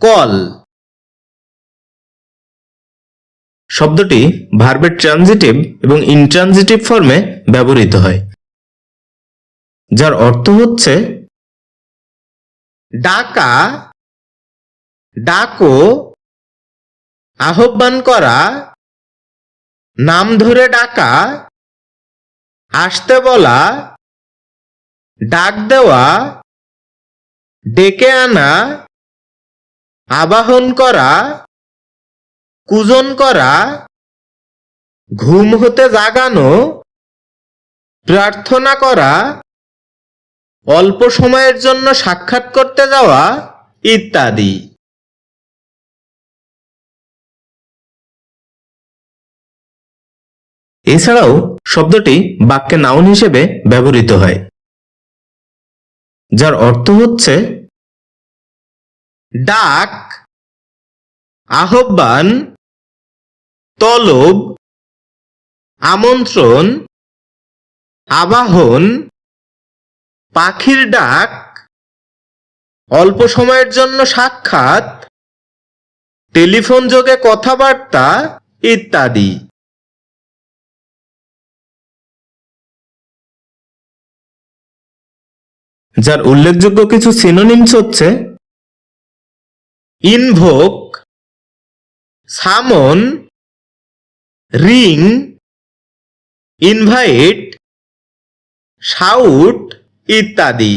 Call. শব্দটি ভার্বের transitive এবং ইনট্রানজিটিভ ফর্মে ব্যবহৃত হয়, যার অর্থ হচ্ছে ডাকা, ডাকো, আহ্বান করা, নাম ধরে ডাকা, আসতে বলা, ডাক দেওয়া, ডেকে আনা আবাহন করা, কুজন করা, ঘুম হতে জাগানো, প্রার্থনা করা, অল্প সময়ের জন্য সাক্ষাৎ করতে যাওয়া ইত্যাদি। এছাড়াও শব্দটি বাক্যে নাউন হিসেবে ব্যবহৃত হয়, যার অর্থ হচ্ছে ডাক, আহ্বান, তলব, আমন্ত্রণ, আবাহন, পাখির ডাক, অল্প সময়ের জন্য সাক্ষাৎ, টেলিফোন যোগে কথাবার্তা ইত্যাদি। যার উল্লেখযোগ্য কিছু সিনোনিমস হচ্ছে ইনভোক, সামন, রিং, ইনভাইট, শাউট ইত্যাদি।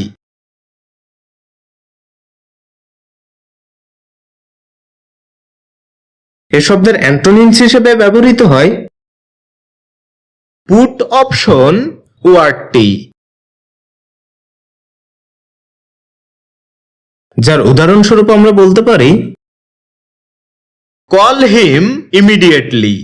এ শব্দের অ্যান্টোনিমস হিসেবে ব্যবহৃত হয়। পুট অপশন ওয়ার্ডটি যার উদাহরণস্বরূপ আমরা বলতে পারি কল হিম ইমিডিয়েটলি